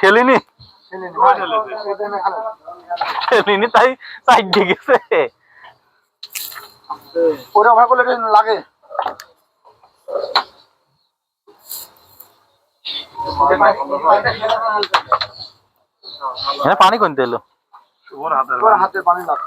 খেলিনি? খেলিনি তাই সাইড দিয়ে গেছে। ওরা ভাগ করলে লাগে? হ্যাঁ পানি কোনতে এলো? হাতে পানি লাগে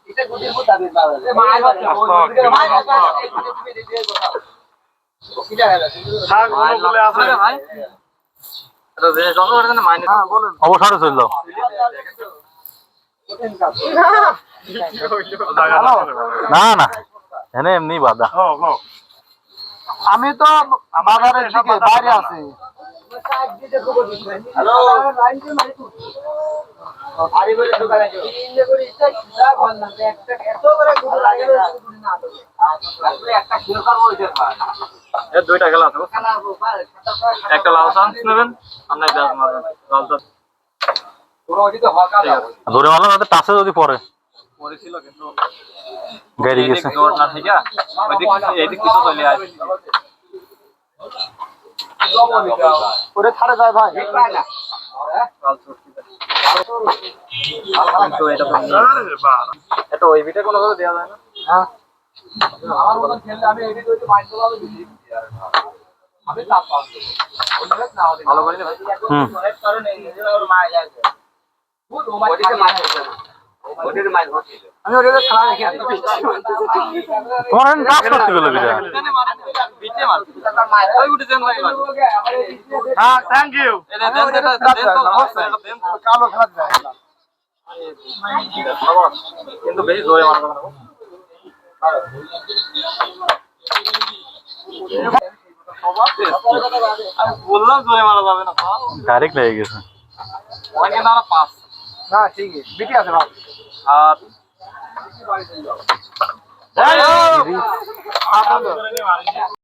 হ্যাঁ বলেন। অবসরে চলল না না। এনে এমনি বাধা আমি তো বাজারের দিকে বাইরে আছি। দুইটা খেলা আছে একটা লাল চান্স নেবেন ব্যাস মারবেন। লাল চান্স ধরে মারলাম তাতে টাচে যদি পরে পড়েছিল কিন্তু গাড়ি গেছে। না ঠিক আছে এদিক কিছু চলে আসে। ওরে ছাড়ে যায় ভাই এটা ওই বিটে কোনো দেওয়া যায় না আমি ওটা খেলা আছি তোমার এখন কাজ করতে গেলো। হ্যাঁ থ্যাংক ইউ এটা দেন তো, এটা দেন তো, এটা দেন তো। কালো খেলা যায় আবার, কিন্তু বেশি জোরে মারা যাবে না আমি বললাম জোরে মারা যাবে না তাও। ডাইরেক্ট লেগে গেছে ওখানে কিন্তু আমরা পাঁচ না ঠিক আছে বিটি আছে ভাই আর হ্যাঁ